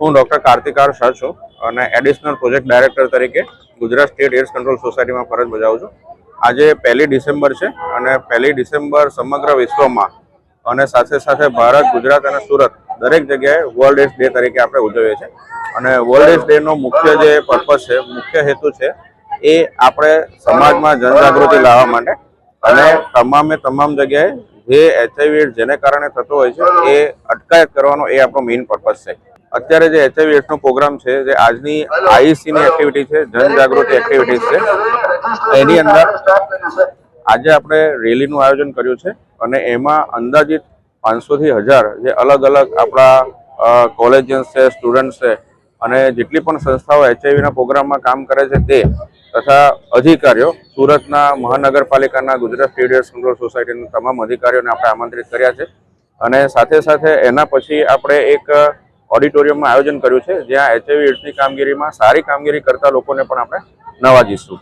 હું ડૉક્ટર કાર્તિક શાહ છું અને એડિશનલ પ્રોજેક્ટ ડાયરેક્ટર તરીકે ગુજરાત સ્ટેટ એડ્સ કંટ્રોલ સોસાયટીમાં ફરજ બજાવું છું. આજે પહેલી ડિસેમ્બર છે અને પહેલી ડિસેમ્બર સમગ્ર વિશ્વમાં અને સાથે સાથે ભારત, ગુજરાત અને સુરત દરેક જગ્યાએ વર્લ્ડ એડ્સ ડે તરીકે આપણે ઉજવીએ છીએ. અને વર્લ્ડ એડ્સ ડેનો મુખ્ય જે પર્પઝ છે, મુખ્ય હેતુ છે એ આપણે સમાજમાં જનજાગૃતિ લાવવા માટે અને તમામે તમામ જગ્યાએ જે એચઆઈવી એડ્સ જેને કારણે થતો હોય છે, એ અટકાયત કરવાનો એ આપણો મેઇન પર્પઝ છે. અત્યારે જે એચઆઈવી એડ્સનો પ્રોગ્રામ છે, જે આજની આઈસીની એક્ટિવિટી છે જનજાગૃતિ એક્ટિવિટીઝ છે, એની અંદર આજે આપણે રેલીનું આયોજન કર્યું છે અને એમાં અંદાજિત પાંચસોથી હજાર જે અલગ અલગ આપણા કોલેજિયન્સ છે સ્ટુડન્ટ્સ છે અને જેટલી પણ સંસ્થાઓ એચઆઈવીના પ્રોગ્રામમાં કામ કરે છે તે તથા અધિકારીઓ સુરતના મહાનગરપાલિકાના ગુજરાત સ્ટેડિયમ કંટ્રોલ સોસાયટીના તમામ અધિકારીઓને આપણે આમંત્રિત કર્યા છે. અને સાથે સાથે એના પછી આપણે એક ઓડિટોરિયમમાં આયોજન કર્યું છે, જ્યાં એચઆઈવી એડ્સની કામગીરીમાં સારી કામગીરી કરતા લોકોને પણ આપણે નવાજીશું.